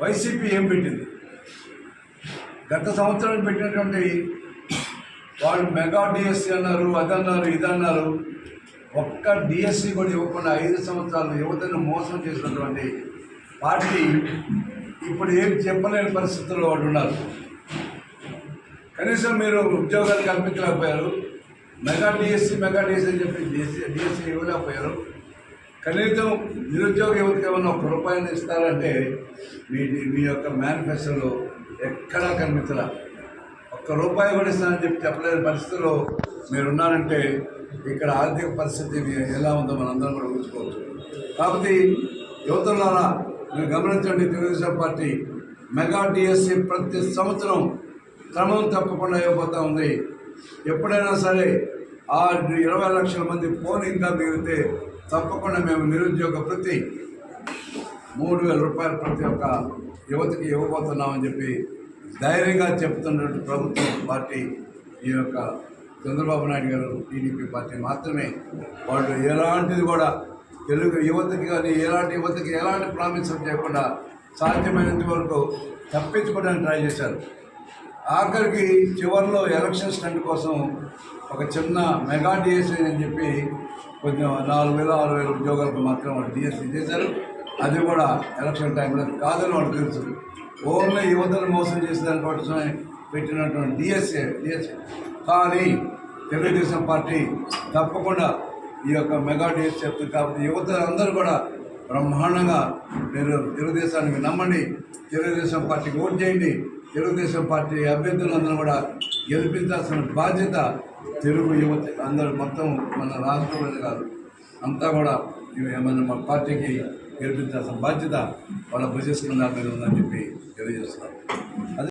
YCP ఏం పెట్టింది? గత సంవత్సరం పెట్టినటువంటి వాళ్ళు మెగా డిఎస్సి అన్నారు అదన్నారు ఇదన్నారు ఒక్క డిఎస్సి కూడా ఇవ్వకుండా ఐదు సంవత్సరాలు యువతను మోసం చేసినటువంటి పార్టీ ఇప్పుడు ఏం చెప్పలేని పరిస్థితుల్లో వాళ్ళు ఉన్నారు. కనీసం మీరు ఉద్యోగాలు కల్పించలేకపోయారు మెగా డిఎస్సి మెగా డిఎస్సి అని చెప్పి డిఎస్సి డిఎస్సి ఇవ్వలేకపోయారు. కనీసం నిరుద్యోగ యువతకి ఏమన్నా ఒక రూపాయలు ఇస్తారంటే మీ మీ యొక్క మేనిఫెస్టోలో ఎక్కడా కనిపించరా ఒక్క రూపాయి కూడా ఇస్తానని చెప్పి చెప్పలేని పరిస్థితిలో మీరు ఉన్నారంటే ఇక్కడ ఆర్థిక పరిస్థితి ఎలా ఉందో మనందరం కూడా ఊహించుకోవచ్చు. కాబట్టి యువతలారా మీరు గమనించండి తెలుగుదేశం పార్టీ మెగా డిఎస్సి ప్రతి సంవత్సరం క్రమం తప్పకుండా ఇవ్వబోతా ఉంది. ఎప్పుడైనా సరే ఆ ఇరవై లక్షల మంది ఫోన్ ఇంకా మిగిలితే తప్పకుండా మేము నిరుద్యోగ ప్రతి మూడు వేల రూపాయలు ప్రతి ఒక్క యువతకి ఇవ్వబోతున్నామని చెప్పి ధైర్యంగా చెప్తున్నటువంటి ప్రభుత్వం పార్టీ ఈ యొక్క చంద్రబాబు నాయుడు గారు టీడీపీ పార్టీ మాత్రమే. వాళ్ళు ఎలాంటిది కూడా తెలుగు యువతకి కానీ ఎలాంటి యువతకి ఎలాంటి ప్రామిసం చేయకుండా సాధ్యమైనంత వరకు తప్పించుకోవడానికి ట్రై చేశారు. ఆఖరికి చివరిలో ఎలక్షన్ స్టంట్ కోసం ఒక చిన్న మెగా డిఎస్సీ అని చెప్పి కొంచెం నాలుగు వేల ఆరు వేల ఉద్యోగాలకు మాత్రం వాళ్ళు డిఎస్సీ చేశారు. అది కూడా ఎలక్షన్ టైంలో కాదని వాళ్ళు తెలుసు. ఓన్లీ యువతను మోసం చేసే కోసం పెట్టినటువంటి డిఎస్ఏ డిఎస్ఏ కానీ తెలుగుదేశం పార్టీ తప్పకుండా ఈ యొక్క మెగా డేస్ చెప్తుంది కాబట్టి యువత అందరూ కూడా బ్రహ్మాండంగా మీరు తెలుగుదేశానికి నమ్మండి తెలుగుదేశం పార్టీకి ఓట్ చేయండి తెలుగుదేశం పార్టీ అభ్యర్థులందరూ కూడా గెలిపించాల్సిన బాధ్యత తెలుగు యువత అందరూ మొత్తం మన రాష్ట్రంలోనే కాదు. అంతా కూడా ఏమైనా మన మన పార్టీకి గెలిపించాల్సిన బాధ్యత వాళ్ళ భుజస్కంధాల మీద ఉందని చెప్పి తెలియజేస్తున్నారు